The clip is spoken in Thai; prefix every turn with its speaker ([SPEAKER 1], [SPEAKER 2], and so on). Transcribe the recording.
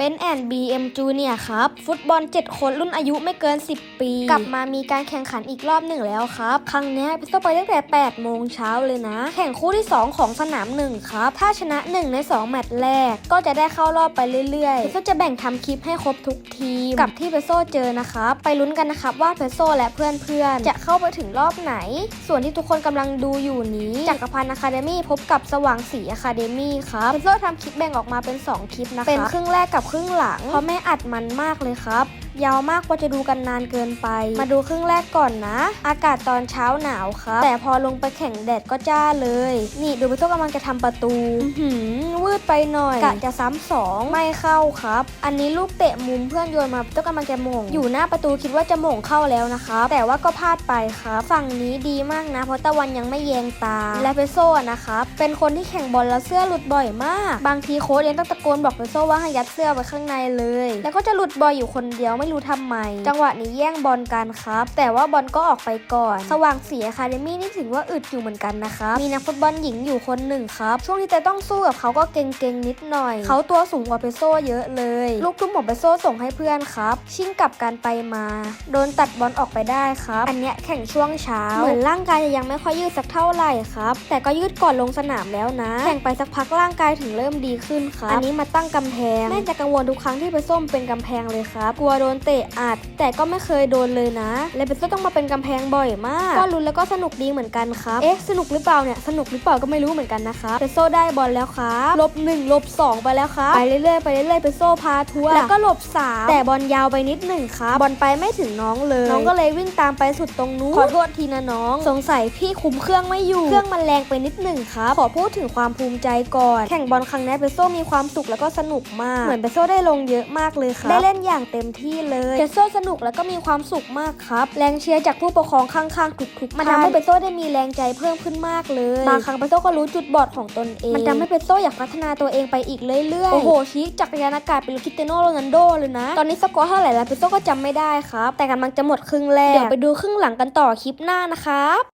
[SPEAKER 1] เบนแอนบีเอ็มจูเนียครับ ฟุตบอล 7 คนรุ่นอายุไม่เกิน 10 ปี กลับมามีการแข่งขันอีกรอบหนึ่งแล้วครับ ครั้งนี้ยเปโซไปตั้งแต่ 8 โมงเช้าเลยนะ แข่งคู่ที่ 2 ของสนาม 1 ครับ ถ้าชนะ 1 ใน 2 แมตช์แรก ก็จะได้เข้ารอบไปเรื่อยๆเปโซจะแบ่งทำคลิปให้ครบทุกทีม กับที่เปโซเจอนะครับ ไปลุ้นกันนะครับว่าเปโซและเพื่อนๆจะเข้าไปถึงรอบไหน ส่วนที่ทุกคนกำลังดูอยู่นี้จักรพันธ์อะคาเดมี่พบกับสว่างศรีอะคาเดมี่ครับเปโซทำคลิปแบ่งออกมาเป็น 2 คลิปนะคะเป็นครึ่งแรกกับครึ่งหลัง เพราะแม่อัดมันมากเลยครับ ยาวมากกว่าจะดูกันนานเกินไป มาดูครึ่งแรกก่อนนะ อากาศตอนเช้าหนาวครับ แต่พอลงไปแข่งแดดก็จ้าเลย นี่ดูไปโต้กำลังจะทำประตูหือวืดไปหน่อยกะจะซ้ำสองไม่เข้าครับ อันนี้ลูกเตะมุมเพื่อนโยนมาโต้กำลังจะหม่งอยู่หน้าประตูคิดว่าจะหม่งเข้าแล้วนะครับแต่ว่าก็พลาดไปครับฝั่งนี้ดีมากนะเพราะตะวันยังไม่แยงตาและเปโซ่นะครับเป็นคนที่แข่งบอลแล้วเสื้อหลุดบ่อยมาก บางทีโค้ชยังต้องตะโกนบอกเปโซ่ว่าให้ยัดเสื้อไว้ข้างในเลย แล้วก็จะหลุดบ่อยอยู่คนเดียวไม่รู้ทำไม จังหวะนี้แย่งบอลกันครับ แต่ว่าบอลก็ออกไปก่อน สว่างสีอะคาเดมี่นี่ถือว่าอึดอยู่เหมือนกันนะครับ มีนักฟุตบอลหญิงอยู่คนหนึ่งครับ ช่วงที่แต่ต้องสู้กับเขาก็เก่งๆนิดหน่อย เขาตัวสูงกว่าเปโซ่เยอะเลย ลูกทุ่มของเปโซ่ส่งให้เพื่อนครับ ชิ่งกลับกันไปมา โดนตัดบอลออกไปได้ครับ อันเนี้ยแข่งช่วงเช้า เหมือนร่างกายจะยังไม่ค่อยยืดสักเท่าไหร่ครับ แต่ก็ยืดก่อนลงสนามแล้วนะ แข่งไปสักพักร่างกายถึงเริ่มดีขึ้นครับ อันนี้มาตั้งกำแพง แม่จะกังวลทุกครั้งที่ไปส้มเป็นกำแพงเลยครับ กลัวโดนเตะอัด แต่ก็ไม่เคยโดนเลยนะและเปโซต้องมาเป็นกำแพงบ่อยมาก ก็ลุ้นแล้วก็สนุกดีเหมือนกันครับ เอ๊ะ สนุกหรือเปล่าเนี่ย สนุกหรือเปล่าก็ไม่รู้เหมือนกันนะคะเปโซได้บอลแล้วครับลบหนึ่งลบสองไปแล้วครับ ไปเรื่อยๆไปเรื่อยๆเปโซพาทัวร์แล้วก็ลบสามแต่บอลยาวไปนิดหนึ่งครับ บอลไปไม่ถึงน้องเลย น้องก็เลยวิ่งตามไปสุดตรงนู้น ขอโทษทีนะน้อง สงสัยพี่คุมเครื่องไม่อยู่ เครื่องมันแรงไปนิดหนึ่งครับ ขอพูดถึงความภูมิใจก่อน แข่งบอลครั้งนี้เปโซมีความสุขแล้วก็สนุกมาก เหมือนเปโซได้ลงเยอะมากเลยครับ ได้เล่นอย่างเต็มที่เลยเปโซ่สนุกแล้วก็มีความสุขมากครับ แรงเชียร์จากผู้ปกครองข้างๆทุกๆมันทำให้เปโซ่ได้มีแรงใจเพิ่มขึ้นมากเลยบางครั้งเปโซ่ก็รู้จุดบอดของตนเอง มันทำให้เปโซ่อยากพัฒนาตัวเองไปอีกเรื่อยๆ โอ้โหชีกจักรยานอากาศเป็นคริสเตียโนโรนัลโดเลยนะ ตอนนี้สกอร์เท่าไหร่แล้วเปโซ่ก็จำไม่ได้ครับ แต่กำลังจะหมดครึ่งแรก เดี๋ยวไปดูครึ่งหลังกันต่อคลิปหน้านะครับ